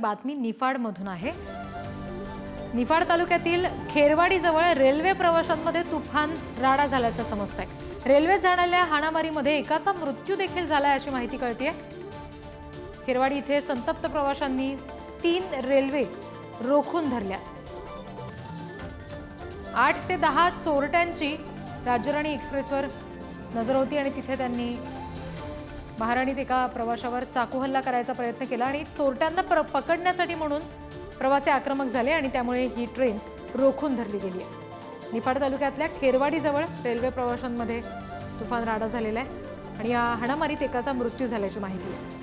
बातमी निफाडमधून आहे. निफाड तालुक्यातील खेरवाडीजवळ रेल्वे प्रवाशांमध्ये तुफान राडा झाल्याचं समजतंय. रेल्वेत जाणाऱ्या हाणामारीमध्ये एकाचा मृत्यू देखील झालाय अशी माहिती कळतीये. खेरवाडी इथे संतप्त प्रवाशांनी तीन रेल्वे रोखून धरल्या. आठ ते दहा चोरट्यांची राज्यराणी एक्सप्रेसवर नजर होती आणि तिथे त्यांनी महाराणीत एका प्रवाशावर चाकू हल्ला करायचा प्रयत्न केला आणि चोरट्यांना प्र पकडण्यासाठी म्हणून प्रवासी आक्रमक झाले आणि त्यामुळे ही ट्रेन रोखून धरली गेली आहे. निफाड तालुक्यातल्या खेरवाडीजवळ रेल्वे प्रवाशांमध्ये तुफान राडा झालेला आहे आणि या हाणामारीत एकाचा मृत्यू झाल्याची माहिती आहे.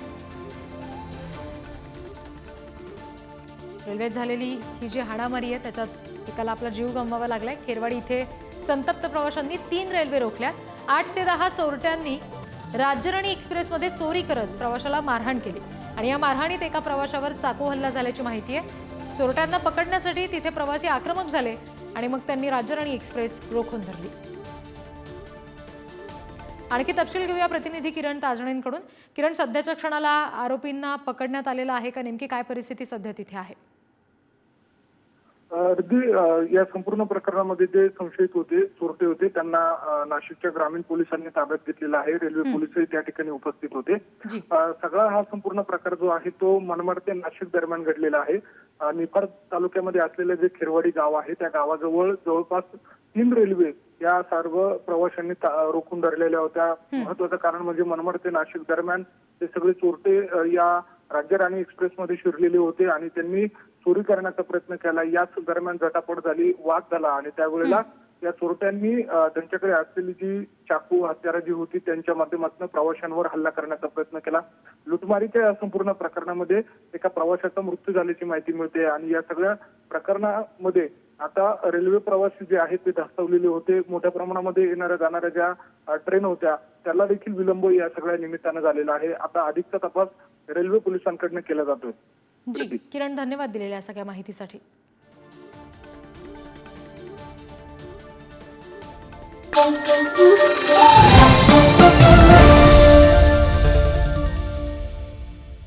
रेल्वेत झालेली ही जी हाणामारी आहे त्याच्यात एकाला आपला जीव गमवावा लागलाय. खेरवाडी इथे संतप्त प्रवाशांनी तीन रेल्वे रोखल्या आठ ते दहा चोरट्यांनी राज्यराणी एक्सप्रेसमध्ये चोरी करत प्रवाशाला मारहाण केली. आणि या मारहाणीत एका प्रवाशावर चाकू हल्ला झाल्याची माहिती आहे. चोरट्यांना पकडण्यासाठी तिथे प्रवासी आक्रमक झाले आणि मग त्यांनी राज्यराणी एक्सप्रेस रोखून धरली. आणखी तपशील घेऊया प्रतिनिधी किरण ताजणेंकडून. किरण सध्याच्या क्षणाला आरोपींना पकडण्यात आलेला आहे का? नेमकी काय परिस्थिती सध्या तिथे आहे? अगदी या संपूर्ण प्रकरणामध्ये जे संशयित होते चोरटे होते त्यांना नाशिकच्या ग्रामीण पोलिसांनी ताब्यात घेतलेला आहे. रेल्वे पोलीसही त्या ठिकाणी उपस्थित होते. सगळा हा संपूर्ण प्रकार जो आहे तो मनमाड ते नाशिक दरम्यान घडलेला आहे. निफाड तालुक्यामध्ये असलेलं जे खिरवाडी गाव आहे त्या गावाजवळ जवळपास तीन रेल्वे या सर्व प्रवाशांनी रोखून धरलेल्या होत्या. महत्वाचं कारण म्हणजे मनमाड ते नाशिक दरम्यान ते सगळे चोरटे या राज्यराणी एक्सप्रेसमध्ये शिरलेले होते आणि त्यांनी चोरी करण्याचा प्रयत्न केला. याच दरम्यान झटापट झाली वाद झाला आणि त्यावेळेला या चोरट्यांनी त्यांच्याकडे असलेली जी चाकू हत्यारं जी होती त्यांच्या माध्यमातून प्रवाशांवर हल्ला करण्याचा प्रयत्न केला. लुटमारीच्या या संपूर्ण प्रकरणामध्ये एका प्रवाशाचा मृत्यू झाल्याची माहिती मिळते आणि या सगळ्या प्रकरणामध्ये आता रेल्वे प्रवासी जे आहेत ते धास्तवलेले होते. मोठ्या प्रमाणामध्ये येणाऱ्या जाणाऱ्या ज्या ट्रेन होत्या त्याला देखील विलंब या सगळ्या निमित्तानं झालेला आहे. आता अधिकचा तपास रेल्वे पोलिसांकडनं केला जातोय. जी किरण धन्यवाद दिलेल्या सगळ्या माहितीसाठी Thank you.